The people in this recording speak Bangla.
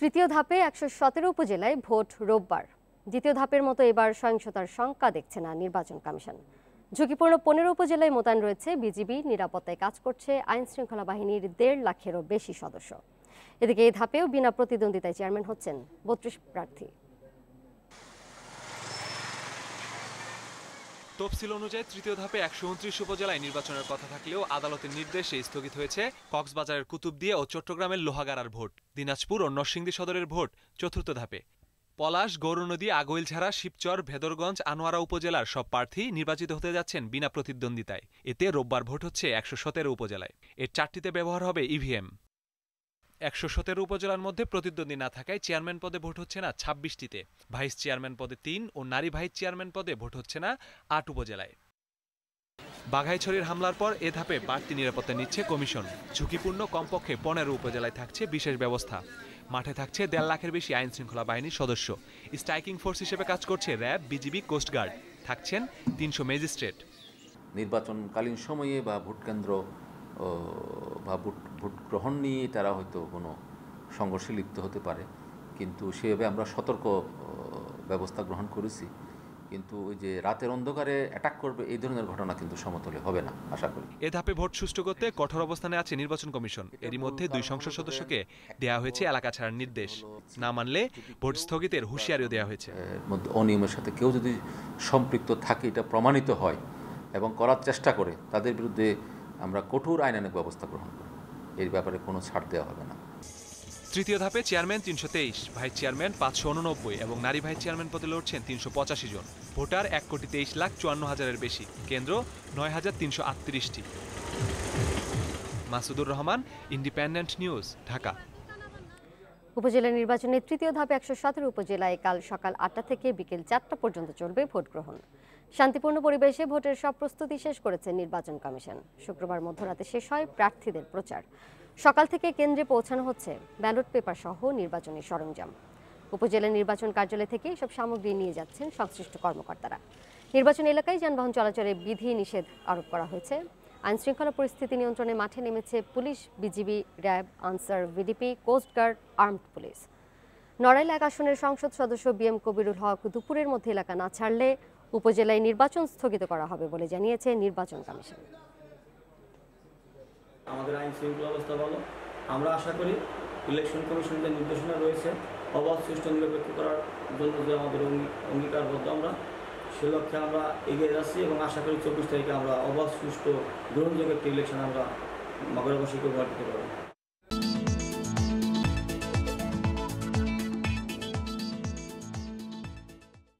তৃতীয় ধাপে একশো সতেরো উপজেলায় ভোট রোববার। দ্বিতীয় ধাপের মতো এবার সহিংসতার শঙ্কা দেখছে না নির্বাচন কমিশন। ঝুঁকিপূর্ণ পনেরো উপজেলায় মোতায়েন রয়েছে বিজিবি, নিরাপত্তায় কাজ করছে আইন শৃঙ্খলা বাহিনীর দেড় লাখেরও বেশি সদস্য। এদিকে এই ধাপেও বিনা প্রতিদ্বন্দ্বিতায় চেয়ারম্যান হচ্ছেন বত্রিশ প্রার্থী। তফসিল অনুযায়ী তৃতীয় ধাপে একশো উনত্রিশ উপজেলায় নির্বাচনের কথা থাকলেও আদালতের নির্দেশে স্থগিত হয়েছে কক্সবাজারের কুতুবদিয়া ও চট্টগ্রামের লোহাগাড়ার ভোট, দিনাজপুর ও নরসিংদী সদরের ভোট চতুর্থ ধাপে। পলাশ গৌরনদী আগৈলঝাড়া শিবচর, ভেদরগঞ্জ, আনোয়ারা উপজেলার সব প্রার্থী নির্বাচিত হতে যাচ্ছেন বিনা প্রতিদ্বন্দ্বিতায়। এতে রোববার ভোট হচ্ছে একশো সতেরো উপজেলায়। এর চারটিতে ব্যবহার হবে ইভিএম। একশো সতেরো উপজেলার মধ্যে প্রতিদ্বন্দ্বী না থাকায় চেয়ারম্যান পদে ভোট হচ্ছে না ছাব্বিশটিতে। ভাইস চেয়ারম্যান পদে তিন ও নারী ভাইস চেয়ারম্যান পদে ভোট হচ্ছে না আট উপজেলায়। বাঘাইছড়ির হামলার পর এ ধাপে বাড়তি নিরাপত্তা নিচ্ছে কমিশন। ঝুঁকিপূর্ণ কমপক্ষে পনেরো উপজেলায় থাকছে বিশেষ ব্যবস্থা। মাঠে থাকছে দেড় লাখের বেশি আইন শৃঙ্খলা বাহিনীর সদস্য। স্ট্রাইকিং ফোর্স হিসেবে কাজ করছে র্যাব বিজিবি কোস্টগার্ড থাকছেন তিনশো ম্যাজিস্ট্রেট। নির্বাচনকালীন সময়ে বা ভোট কেন্দ্র ও, বা ভোট ভোট গ্রহণ নিয়ে তারা হয়তো কোনো সংঘর্ষে লিপ্ত হতে পারে। কিন্তু সেভাবে আমরা সতর্ক ব্যবস্থা গ্রহণ করেছি। কিন্তু ওই যে রাতের অন্ধকারে অ্যাটাক করবে এই ধরনের ঘটনা কিন্তু সমতলে হবে না আশা করি। এ ধাপে ভোট সুষ্ঠু করতে কঠোর অবস্থানে আছে নির্বাচন কমিশন। এরই মধ্যে দুই সংসদ সদস্যকে দেয়া হয়েছে এলাকা ছাড়ার নির্দেশ। না মানলে ভোট স্থগিতের হুঁশিয়ারিও দেওয়া হয়েছে। অনিয়মের সাথে কেউ যদি সম্পৃক্ত থাকে এটা প্রমাণিত হয় এবং করার চেষ্টা করে তাদের বিরুদ্ধে আমরা কঠোর আইনানুগ ব্যবস্থা গ্রহণ করব। এর ব্যাপারে কোনো ছাড় দেওয়া হবে না। তৃতীয় ধাপে চেয়ারম্যান তিনশো তেইশ ভাইস চেয়ারম্যান পাঁচশো উননব্বই এবং নারী ভাইস চেয়ারম্যান পদে লড়ছেন তিনশো পঁচাশি জন। ভোটার এক কোটি তেইশ লাখ চুয়ান্ন হাজারের বেশি। কেন্দ্র নয় হাজার তিনশো আটত্রিশটি। Masudur Rahman independent news Dhaka. উপজেলা নির্বাচনের তৃতীয় ধাপে একশো সতেরো উপজেলায় কাল সকাল আটটা থেকে বিকেল চারটা পর্যন্ত চলবে ভোট গ্রহণ শান্তিপূর্ণ পরিবেশে ভোটের সব প্রস্তুতি শেষ করেছে নির্বাচন কমিশন। শুক্রবার মধ্যরাতে শেষ হয় প্রার্থীদের প্রচার। সকাল থেকে কেন্দ্রে পৌঁছানো হচ্ছে ব্যালট পেপার সহ নির্বাচনী সরঞ্জাম। উপজেলা নির্বাচন কার্যালয় থেকে সব সামগ্রী নিয়ে যাচ্ছেন সংশ্লিষ্ট কর্মকর্তারা। নির্বাচন এলাকায় যানবাহন চলাচলে বিধি নিষেধ আরোপ করা হয়েছে। আইন শৃঙ্খলা পরিস্থিতি নিয়ন্ত্রণে মাঠে নেমেছে police, BGB, RAB, Ansar, VDP coast guard armed police. Narail এক আসনের সংসদ সদস্য বি এম কবিরুল হক দুপুরের মধ্যে এলাকা না ছাড়লে উপজেলায় নির্বাচন স্থগিত করা হবে বলে জানিয়েছে নির্বাচন কমিশন। আমাদের আইন শৃঙ্খলা অবস্থা ভালো। আমরা আশা করি ইলেকশন কমিশনের যে নির্দেশনা রয়েছে, অবাধ, সুষ্ঠু, নিরপেক্ষ করার জন্য যে আমাদের অঙ্গী- অঙ্গীকারবদ্ধ আমরা, সে লক্ষ্যে আমরা এগিয়ে যাচ্ছি এবং আশা করি চব্বিশ তারিখে আমরা অবাধ, সুষ্ঠু, গ্রহণযোগ্য একটি ইলেকশন আমরা নগরবাসীকে উপহার দিতে পারব।